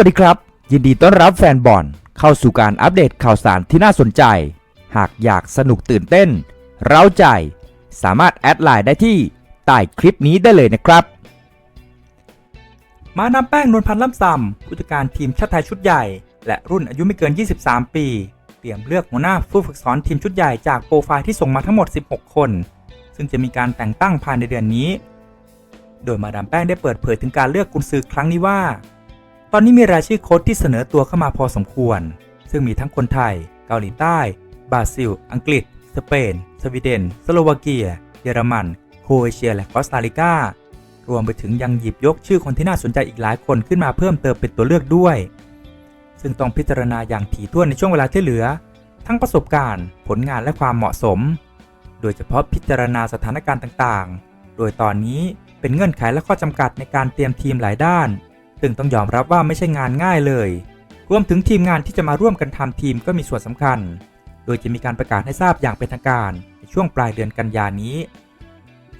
วัสดีครับ ยินดีต้อนรับแฟนบอลเข้าสู่การอัปเดตข่าวสารที่น่าสนใจ หากอยากสนุกตื่นเต้น เร้าใจ สามารถแอดไลน์ได้ที่ใต้คลิปนี้ได้เลยนะครับ มาดามแป้งนวลพันธ์ล่ำซำผู้จัดการทีมชาติไทยชุดใหญ่ และรุ่นอายุไม่เกิน 23 ปี เตรียมเลือกหัวหน้าผู้ฝึกสอนทีมชุดใหญ่จากโปรไฟล์ที่ส่งมาทั้งหมด 16 คน ซึ่งจะมีการแต่งตั้งภายในเดือนนี้ โดยมาดามแป้งได้เปิดเผยถึงการเลือกกุนซือครั้งนี้ว่า ตอนนี้มีรายชื่อโค้ชที่เสนอตัวเข้ามาพอสมควร ซึ่งมีทั้งคนไทย เกาหลีใต้ บราซิล อังกฤษ สเปน สวีเดน สโลวาเกีย เยอรมัน โครเอเชีย และคอสตาริการวมไปถึงยังหยิบยกชื่อคนที่น่าสนใจอีกหลายคนขึ้นมาเพิ่มเติมเป็นตัวเลือกด้วย ซึ่งต้องพิจารณาอย่างถี่ถ้วนในช่วงเวลาที่เหลือ ทั้งประสบการณ์ ผลงานและความเหมาะสม โดยเฉพาะพิจารณาสถานการณ์ต่างๆ โดยตอนนี้เป็นเงื่อนไขและข้อจำกัดในการเตรียมทีมหลายด้าน ซึ่งต้องยอมรับว่าไม่ใช่งานง่ายเลย รวมถึงทีมงานที่จะมาร่วมกันทำทีมก็มีส่วนสำคัญ โดยจะมีการประกาศให้ทราบอย่างเป็นทางการในช่วงปลายเดือนกันยานี้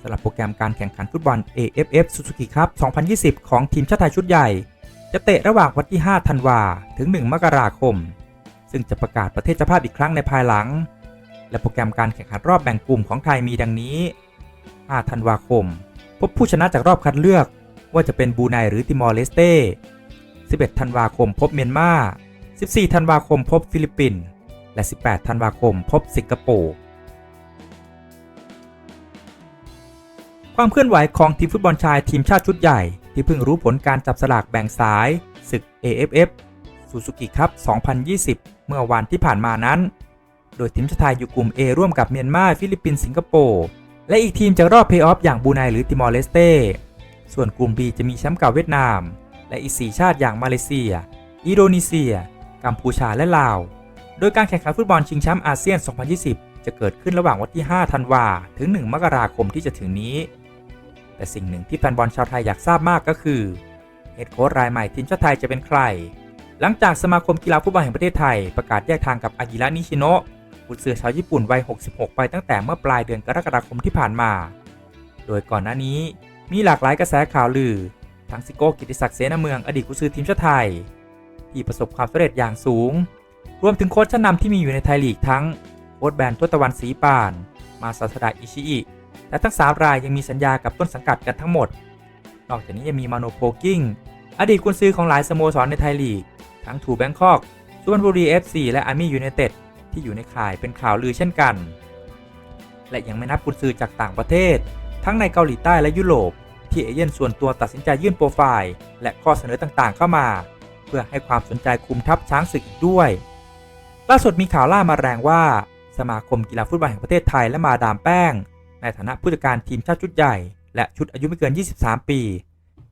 สำหรับโปรแกรมการแข่งขันฟุตบอล AFF Suzuki Cup 2020 ของทีมชาติไทยชุดใหญ่ จะเตะระหว่างวันที่ 5 ธันวาถึง 1 มกราคม ซึ่งจะประกาศประเทศเจ้าภาพอีกครั้งในภายหลัง และโปรแกรมการแข่งขันรอบแบ่งกลุ่มของไทยมีดังนี้ 5 ธันวาคม พบผู้ชนะจากรอบคัดเลือก ว่าจะเป็นบูไนหรือติมอร์เลสเต้ 11 ธันวาคมพบเมียนมา 14 ธันวาคมพบฟิลิปปินส์ และ 18 ธันวาคมพบสิงคโปร์ ความเคลื่อนไหวของทีมฟุตบอลชายทีมชาติชุดใหญ่ ที่เพิ่งรู้ผลการจับสลากแบ่งสายศึก AFF Suzuki Cup 2020 เมื่อวันที่ผ่านมานั้น โดยทีมชาติไทยอยู่กลุ่ม A ร่วมกับเมียนมา ฟิลิปปินส์ สิงคโปร์ และอีกทีมจากรอบเพย์ออฟอย่างบูไนหรือติมอร์เลสเต้ ส่วนกลุ่ม B จะมีแชมป์เก่าเวียดนาม และอีก 4 ชาติอย่างมาเลเซีย อินโดนีเซีย กัมพูชาและลาว โดยการแข่งขันฟุตบอลชิงแชมป์อาเซียน 2020 จะเกิดขึ้นระหว่างวันที่ 5 ธันวาถึง 1 มกราคมที่จะถึงนี้ แต่สิ่งหนึ่งที่แฟนบอลชาวไทยอยากทราบมากก็คือเฮดโค้ชรายใหม่ทีมชาติไทยจะเป็นใคร หลังจากสมาคมกีฬาฟุตบอลแห่งประเทศไทยประกาศแยกทางกับอากิระนิชิโนะกุนซือชาวญี่ปุ่นวัย 66 ไปตั้งแต่เมื่อปลายเดือนกรกฎาคมที่ผ่านมา โดยก่อนหน้านี้ มีหลากหลายกระแสข่าวลือ ทั้งซิโก้กิติศักดิ์เสนาเมืองอดีตกุนซือทีมชาติไทย ที่ประสบความสำเร็จอย่างสูง รวมถึงโค้ชชั้นนำที่มีอยู่ในไทยลีกทั้งโค้ชแบนตัวตะวันสีปาน มาซาสดาอิชิอิและทั้งสามรายยังมีสัญญากับต้นสังกัดกันทั้งหมด นอกจากนี้ยังมีมาโนโพกิ้งอดีตกุนซือของหลายสโมสรในไทยลีก ทั้งทูแบงคอกสุวรรณบุรี FC และอาร์มี่ยูไนเต็ดที่อยู่ในข่ายเป็นข่าวลือเช่นกัน และยังไม่นับกุนซือจากต่างประเทศ ทั้งในเกาหลีใต้และยุโรป ที่เอเย่นส่วนตัวตัดสินใจยื่นโปรไฟล์และข้อเสนอต่างๆ เข้ามา เพื่อให้ความสนใจคุมทัพช้างศึกอีกด้วย ล่าสุดมีข่าวล่ามาแรงว่า สมาคมกีฬาฟุตบอลแห่งประเทศไทยและมาดามแป้ง ในฐานะผู้จัดการทีมชาติชุดใหญ่และชุดอายุไม่เกิน 23 ปี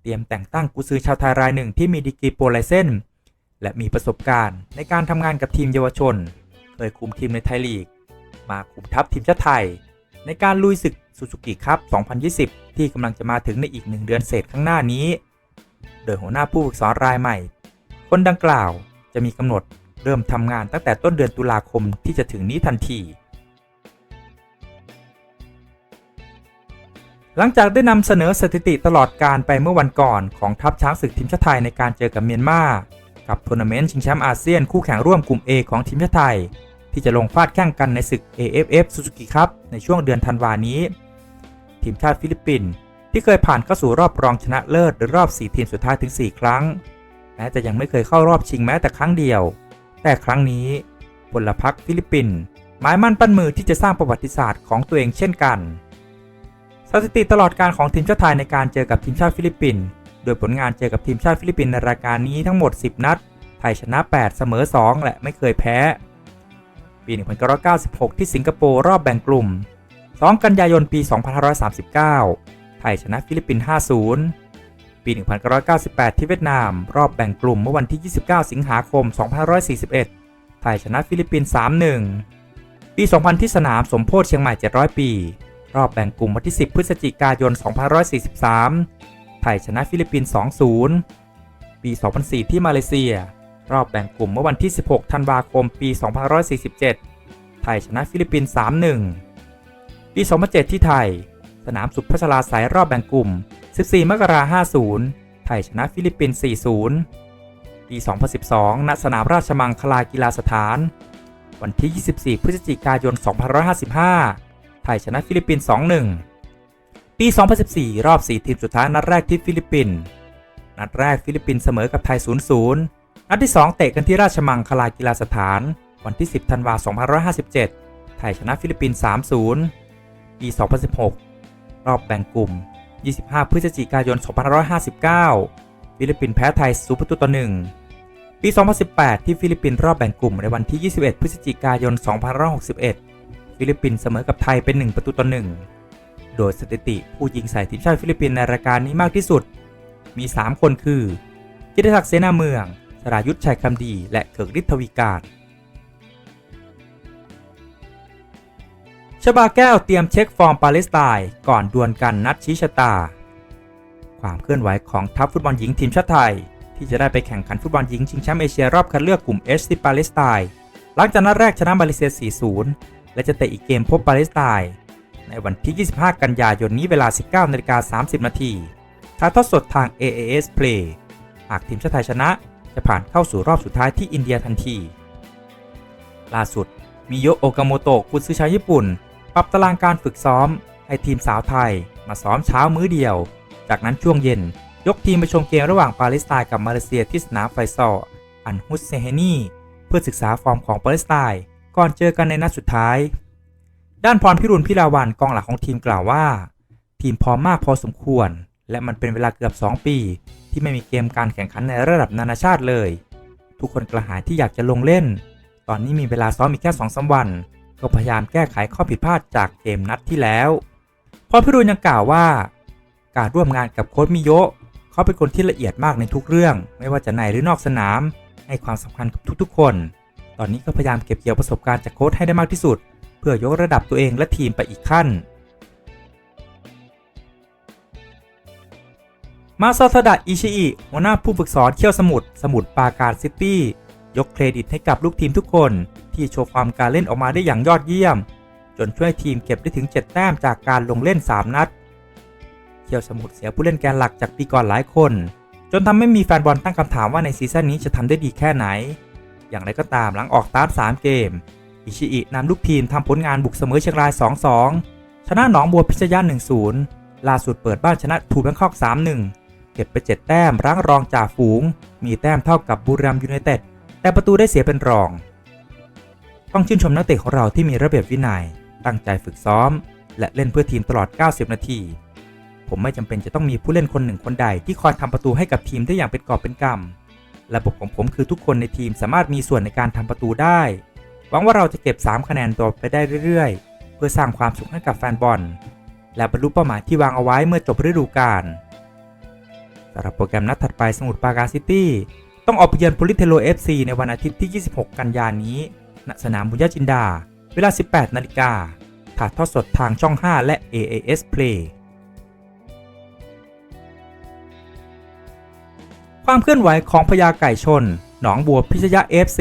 เตรียมแต่งตั้งกุซือชาวไทยรายหนึ่งที่มีดีกรีโปรไลเซนและมีประสบการณ์ในการทำงานกับทีมเยาวชน เคยคุมทีมในไทยลีก มาคุมทัพทีมชาติไทย ในการลุยศึก ซูซูกิคัพ2020 ที่กำลังจะมาถึงในอีกหนึ่งเดือนเศษข้างหน้านี้ โดยหัวหน้าผู้ฝึกสอนรายใหม่ คนดังกล่าวจะมีกำหนดเริ่มทำงานตั้งแต่ต้นเดือนตุลาคมที่จะถึงนี้ทันที หลังจากได้นำเสนอสถิติตลอดการไปเมื่อวันก่อนของทัพช้างศึกทีมชาติไทยในการเจอกับเมียนมากับทัวร์นาเมนต์ชิงแชมป์อาเซียนคู่แข่งร่วมกลุ่ม A ของทีมชาติไทย ที่จะลงฟาดแข่งกันในศึก AFF Suzuki Cup ในช่วงเดือนธันวานี้ ทีมชาติฟิลิปปินส์ที่เคยผ่านเข้าสู่รอบรองชนะเลิศหรือรอบ 4 ทีมสุดท้ายถึง 4 ครั้ง แม้จะยังไม่เคยเข้ารอบชิงแม้แต่ครั้งเดียว แต่ครั้งนี้พลพรรคฟิลิปปินส์หมายมั่นปั้นมือที่จะสร้างประวัติศาสตร์ของตัวเองเช่นกัน สถิติตลอดการของทีมชาติไทยในการเจอกับทีมชาติฟิลิปปินส์โดยผลงานเจอกับทีมชาติฟิลิปปินส์ในรายการนี้ทั้งหมด 10 นัด ไทยชนะ 8 เสมอ 2 และไม่เคยแพ้ ปี 1996 ที่สิงคโปร์รอบแบ่งกลุ่ม 2 กันยายนปี 2539 ไทยชนะฟิลิปปินส์ 5-0 ปี 1998 ที่เวียดนาม รอบแบ่งกลุ่มเมื่อวันที่ 29 สิงหาคม 2541 ไทยชนะฟิลิปปินส์ 3-1 ปี 2000 ที่สนามสมโพธิเชียงใหม่ 700 ปี รอบแบ่งกลุ่มวันที่ 10 พฤศจิกายน 2543 ไทยชนะฟิลิปปินส์ 2-0 ปี 2004 ที่มาเลเซีย รอบแบ่งกลุ่มเมื่อวันที่ 16 ธันวาคม ปี 2547 ไทยชนะฟิลิปปินส์ 3-1 ปี 2007 ที่ไทย สนามสุขพัชราสายรอบแบ่งกลุ่ม 14 มกราคม 50 ไทยชนะฟิลิปปินส์ 4-0 ปี 2012 ณ สนามราชมังคลากีฬาสถาน วันที่ 24 พฤศจิกายน 2555 ไทยชนะฟิลิปปินส์ 2-1 ปี 2014 รอบ 4 ทีมสุดท้ายนัดแรกที่ฟิลิปปินส์นัดแรกฟิลิปปินส์เสมอกับไทย 0-0 นัดที่ 2 เตะกันที่ราชมังคลากีฬาสถาน วันที่ 10 ธันวาคม 2557 ไทยชนะฟิลิปปินส์ 3-0 ปี 2016 รอบแบ่งกลุ่ม 25 พฤศจิกายน 2559 ฟิลิปปินส์แพ้ไทย0ประตูต่อ 1 ปี 2018 ที่ฟิลิปปินส์รอบแบ่งกลุ่มในวันที่ 21 พฤศจิกายน 2561 ฟิลิปปินส์เสมอกับไทยเป็น 1 ประตูต่อ 1 โดยสถิติผู้ยิงใส่ทีมชาติฟิลิปปินส์ในรายการนี้มากที่สุด มี 3 คนคือกิติศักดิ์เสนาเมือง สรายุทธชัยคำดี และเกิกฤทธวีการ ชบาแก้วเตรียมเช็คฟอร์มปาเลสไตน์ก่อนดวลกันนัดชี้ชะตา ความเคลื่อนไหวของทัพฟุตบอลหญิงทีมชาติไทย ที่จะได้ไปแข่งขันฟุตบอลหญิงชิงแชมป์เอเชียรอบคัดเลือกกลุ่ม H ที่ปาเลสไตน์หลังจากนัดแรกชนะมาเลเซีย 4-0 และจะเตะอีกเกมพบปาเลสไตน์ในวันที่ 25 กันยายนนี้เวลา 19นาฬิกา30 นาทีถ่ายทอดสดทาง AAS Play หากทีมชาติไทยชนะ จะผ่านเข้าสู่รอบสุดท้ายที่อินเดียทันที ล่าสุดมิโยโอกาโมโตะกุนซือชาวญี่ปุ่น ปรับตารางการฝึกซ้อม ให้ทีมสาวไทยมาซ้อมเช้ามื้อเดียว จากนั้นช่วงเย็น ยกทีมไปชมเกมระหว่างปาเลสไตน์กับมาเลเซียที่สนามไฟซออันฮุสเซเฮนีเพื่อศึกษาฟอร์มของปาเลสไตน์ก่อนเจอกันในนัดสุดท้าย ด้านพรพิรุณพิลาวันกองหลักของทีมกล่าวว่า ทีมพร้อมมากพอสมควร และมันเป็นเวลาเกือบ 2 ปี ที่ไม่มีเกมการแข่งขันในระดับนานาชาติเลย ทุกคนกระหายที่อยากจะลงเล่น ตอนนี้มีเวลาซ้อมอีกแค่2อสวัน ก็พยายามแก้ไขข้อผิดพลาดจากเกมนัดที่แล้ว พรพิรุณยังกล่าวว่า การร่วมงานกับโค้ชมิโยะเขาเป็นคนที่ละเอียดมากในทุกเรื่อง ไม่ว่าจะในหรือนอกสนาม ให้ความสำคัญกับทุกๆ คน ตอนนี้ก็พยายามเก็บเกี่ยวประสบการณ์จากโค้ชให้ได้มากที่สุด เพื่อยกระดับตัวเองและทีมไปอีกขั้น มาซาทดะอิชิอิหัวหน้าผู้ฝึกสอนเขี้ยวสมุทรสมุทรปาการซิตี้ยกเครดิตให้กับลูกทีมทุกคน ที่โชว์ความการเล่นออกมาได้อย่างยอดเยี่ยม จนช่วยทีมเก็บได้ถึง 7 แต้มจากการลงเล่น 3 นัดเขียวสมุทรเสียผู้เล่นแกนหลักจากปีก่อนหลายคน จนทำให้มีแฟนบอลตั้งคำถามว่าในซีซั่นนี้จะทำได้ดีแค่ไหน อย่างไรก็ตามหลังออกตาร์ท3เกม อิชิอินำลูกทีมทำผลงานบุกเสมอเชียงราย 2-2 ชนะหนองบัวพิชยะ1-0 ล่าสุดเปิดบ้านชนะทูแบงคอก 3-1เก็บไป 7 แต้มรั้งรองจ่าฝูง มีแต้มเท่ากับบุรีรัมย์ยูไนเต็ด แต่ประตูได้เสียเป็นรอง ต้องชื่นชมนักเตะของเราที่มีระเบียบวินัย ตั้งใจฝึกซ้อม และเล่นเพื่อทีมตลอด 90 นาที ผมไม่จำเป็นจะต้องมีผู้เล่นคนหนึ่งคนใดที่คอยทำประตูให้กับทีมได้อย่างเป็นกอบเป็นกำระบบของผมคือทุกคนในทีมสามารถมีส่วนในการทำประตูได้ หวังว่าเราจะเก็บ 3 คะแนนต่อไปได้เรื่อยๆ เพื่อสร้างความสุขให้กับแฟนบอล และบรรลุเป้าหมายที่วางเอาไว้เมื่อจบฤดูกาลสำหรับโปรแกรมนัดถัดไปสมุทรปราการซิตี้ต้องออกไปเยือนโพลิเทโล FC ในวันอาทิตย์ที่ 26 กันยายนนี้ ณสนามบุญญาจินดา เวลา 18 นาฬิกา ถ่ายทอดสดทางช่อง 5 และ AAS Play ความเคลื่อนไหวของพญาไก่ชน หนองบัวพิชยะ FC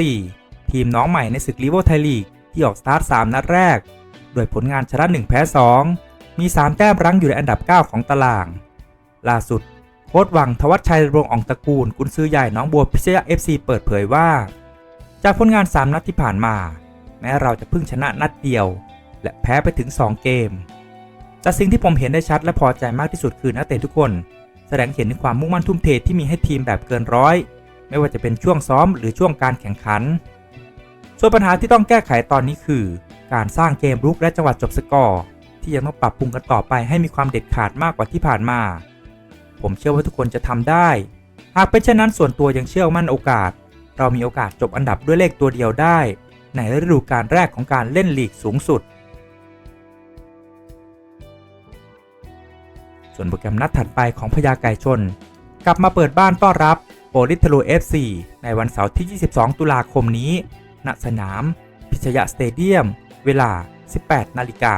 ทีมน้องใหม่ในศึกลีโวไทยลีก ที่ออกสตาร์ท 3 นัดแรก โดยผลงานชนะ 1 แพ้ 2 มี 3 แต้มรั้งอยู่ในอันดับ 9 ของตาราง ล่าสุดโค้ชวังทวัชชัยรงอองตระกูล กุนซือใหญ่น้องบัวพิชยะ FC เปิดเผยว่า จากผลงาน 3 นัดที่ผ่านมา แม้เราจะเพิ่งชนะนัดเดียว และแพ้ไปถึง 2 เกม แต่สิ่งที่ผมเห็นได้ชัดและพอใจมากที่สุดคือนักเตะทุกคน แสดงเห็นถึงความมุ่งมั่นทุ่มเทที่มีให้ทีมแบบเกินร้อย ไม่ว่าจะเป็นช่วงซ้อมหรือช่วงการแข่งขัน ส่วนปัญหาที่ต้องแก้ไขตอนนี้คือ การสร้างเกมรุกและจังหวะจบสกอร์ที่ยังต้องปรับปรุงกันต่อไปให้มีความเด็ดขาดมากกว่าที่ผ่านมา ผมเชื่อว่าทุกคนจะทำได้ หากเป็นเช่นนั้นส่วนตัวยังเชื่อมั่นโอกาส เรามีโอกาสจบอันดับด้วยเลขตัวเดียวได้ ในฤดูกาลแรกของการเล่นลีกสูงสุด ส่วนโปรแกรมนัดถัดไปของพญาไก่ชน กลับมาเปิดบ้านต้อนรับโปลิทโล FC ในวันเสาร์ที่ 22 ตุลาคมนี้ ณ สนาม พิชยะสเตเดียม เวลา 18 นาฬิกา